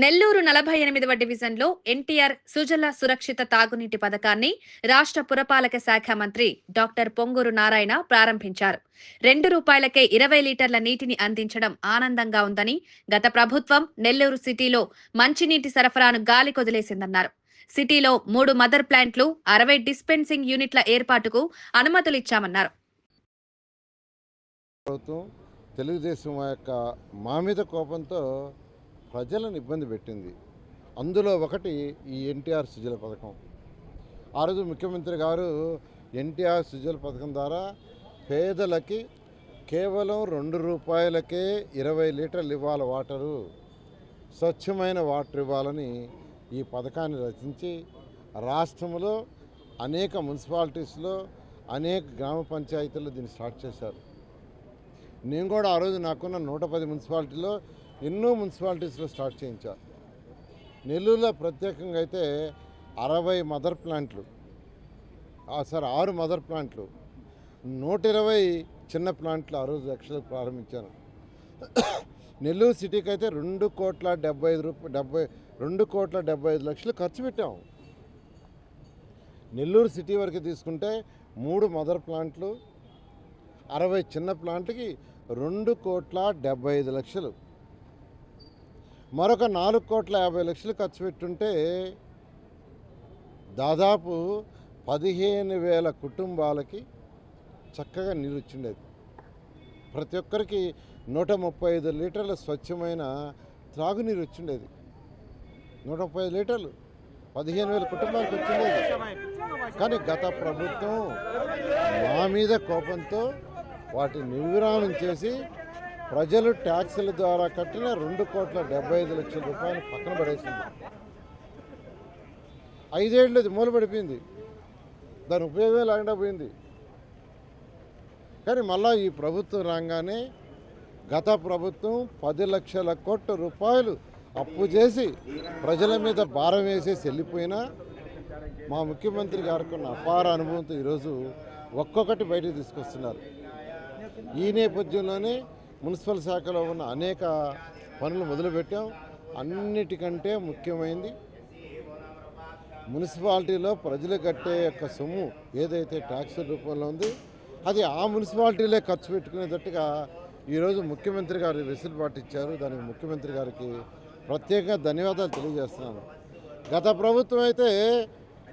నెల్లూరు నలభై ఎనిమిదవ డివిజన్లో ఎన్టీఆర్ సుజల సురక్షిత తాగునీటి పథకాన్ని రాష్ట్ర పురపాలక శాఖ మంత్రి డాక్టర్ పొంగూరు నారాయణ ప్రారంభించారు. రెండు రూపాయలకే ఇరవై లీటర్ల నీటిని అందించడం ఆనందంగా ఉందని గత ప్రభుత్వం నెల్లూరు సిటీలో మంచినీటి సరఫరాను గాలి కొదిలేసిందన్నారు. సిటీలో మూడు మదర్ ప్లాంట్లు అరవై డిస్పెన్సింగ్ యూనిట్ల ఏర్పాటుకు అనుమతులిచ్చామన్నారు. ఇచ్చామన్నారు తెలుగుదేశం యొక్క మామిద కోపంతో ప్రజలను ఇబ్బంది పెట్టింది. అందులో ఒకటి ఈ ఎన్టీఆర్ సుజల పథకం. ఆ రోజు ముఖ్యమంత్రి గారు ఎన్టీఆర్ సుజల పథకం ద్వారా పేదలకి కేవలం రెండు రూపాయలకే ఇరవై లీటర్లు ఇవ్వాలి వాటరు. స్వచ్ఛమైన వాటర్ ఇవ్వాలని ఈ పథకాన్ని రచించి రాష్ట్రంలో అనేక మున్సిపాలిటీస్లో అనేక గ్రామ పంచాయతీల్లో దీన్ని స్టార్ట్ చేశారు. నేను కూడా ఆ రోజు నాకున్న నూట పది మున్సిపాలిటీలో ఎన్నో మున్సిపాలిటీస్లో స్టార్ట్ చేయించారు నెల్లూరులో ప్రత్యేకంగా అయితే అరవై మదర్ ప్లాంట్లు. ఆ, సార్ ఆరు మదర్ ప్లాంట్లు. నూట ఇరవై చిన్న ప్లాంట్లు ఆ రోజు లక్షలకు ప్రారంభించాను. నెల్లూరు సిటీకి అయితే రెండు కోట్ల డెబ్బై ఐదు రూపాయ డెబ్బై రెండు కోట్ల డెబ్బై ఐదు లక్షలు ఖర్చు పెట్టాము నెల్లూరు సిటీ వరకు తీసుకుంటే మూడు మదర్ ప్లాంట్లు అరవై చిన్న ప్లాంట్కి రెండు కోట్ల డెబ్బై ఐదు లక్షలు. మరొక నాలుగు కోట్ల యాభై లక్షలు ఖర్చు పెట్టుంటే దాదాపు పదిహేను వేల కుటుంబాలకి చక్కగా నీరు వచ్చిండేది. ప్రతి ఒక్కరికి నూట ముప్పై ఐదు లీటర్ల స్వచ్ఛమైన త్రాగునీరు వచ్చిండేది. నూట ముప్పై ఐదు లీటర్లు పదిహేను వేల కుటుంబాలకు వచ్చిండేది. కానీ గత ప్రభుత్వం మా మీద కోపంతో వాటిని నిర్విరామం చేసి ప్రజలు ట్యాక్సుల ద్వారా కట్టిన రెండు కోట్ల డెబ్బై ఐదు లక్షల రూపాయలు పక్కన పడేసింది. ఐదేళ్ళు అది మూలపడిపోయింది దాని ఉపయోగమే లేకుండా పోయింది. కానీ మళ్ళా ఈ ప్రభుత్వం రాగానే గత ప్రభుత్వం పది లక్షల కోట్ల రూపాయలు అప్పు చేసి ప్రజల మీద భారం వేసేసి వెళ్ళిపోయినా మా ముఖ్యమంత్రి గారికి ఉన్న అపార అనుభవంతో ఈరోజు ఒక్కొక్కటి బయటకు తీసుకొస్తున్నారు. ఈ నేపథ్యంలోనే మున్సిపల్ శాఖలో ఉన్న అనేక పనులు మొదలుపెట్టాం. అన్నిటికంటే ముఖ్యమైనది మున్సిపాలిటీలో ప్రజలు కట్టే యొక్క సొమ్ము ఏదైతే ట్యాక్స్ రూపంలో ఉంది అది ఆ మున్సిపాలిటీలే ఖర్చు పెట్టుకునేటట్టుగా ఈరోజు ముఖ్యమంత్రి గారు వెసులుబాటు ఇచ్చారు. దానికి ముఖ్యమంత్రి గారికి ప్రత్యేకంగా ధన్యవాదాలు తెలియజేస్తున్నాను. గత ప్రభుత్వం అయితే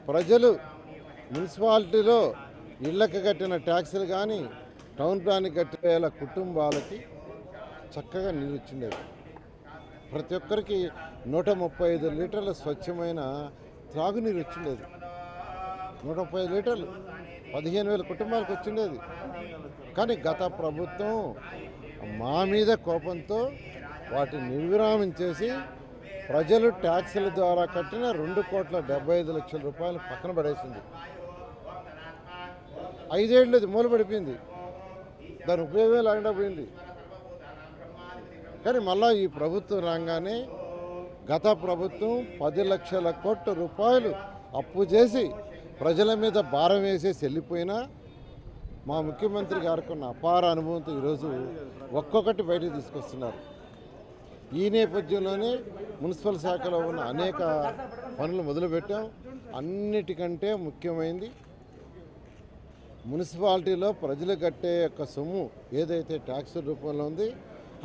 ప్రజలు మున్సిపాలిటీలో ఇళ్ళకి కట్టిన ట్యాక్సులు కానీ టౌన్ ప్లాన్కి కట్టిన కుటుంబాలకి చక్కగా నీరు ఇచ్చిండేది ప్రతి ఒక్కరికి నూట ముప్పై ఐదు లీటర్ల స్వచ్ఛమైన త్రాగునీరు వచ్చిండేది నూట ముప్పై ఐదు లీటర్లు. పదిహేను వేల కుటుంబాలకు వచ్చిండేది కానీ గత ప్రభుత్వం మా మీద కోపంతో వాటిని నిర్విరామం చేసి ప్రజలు ట్యాక్సుల ద్వారా కట్టిన రెండు కోట్ల డెబ్బై ఐదు లక్షల రూపాయలు పక్కన పడేసింది. ఐదేళ్ళు అది మూలపడిపోయింది దాని ఉపయోగం లేకుండా పోయింది. కానీ మళ్ళీ ఈ ప్రభుత్వం రాగానే గత ప్రభుత్వం పది లక్షల కోట్ల రూపాయలు అప్పు చేసి ప్రజల మీద భారం వేసేసి వెళ్ళిపోయినా మా ముఖ్యమంత్రి గారికి ఉన్న అపార అనుభవంతో ఈరోజు ఒక్కొక్కటి బయటకు తీసుకొస్తున్నారు. ఈ నేపథ్యంలోనే మున్సిపల్ శాఖలో ఉన్న అనేక పనులు మొదలుపెట్టాం. అన్నిటికంటే ముఖ్యమైనది మున్సిపాలిటీలో ప్రజలు కట్టే యొక్క సొమ్ము ఏదైతే ట్యాక్స్ రూపంలో ఉంది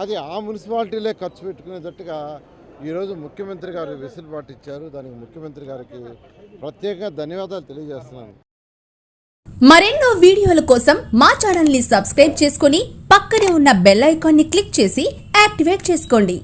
అది ఆ మున్సిపాలిటీలే ఖర్చు పెట్టుకునేటట్టుగా ఈరోజు ముఖ్యమంత్రి గారు వెసులుబాటు ఇచ్చారు. దానికి ముఖ్యమంత్రి గారికి ప్రత్యేకంగా ధన్యవాదాలు తెలియజేస్తున్నాను. మరెన్నో వీడియోల కోసం మా ఛానల్ని సబ్స్క్రైబ్ చేసుకుని పక్కనే ఉన్న బెల్ ఐకాన్ని క్లిక్ చేసి యాక్టివేట్ చేసుకోండి.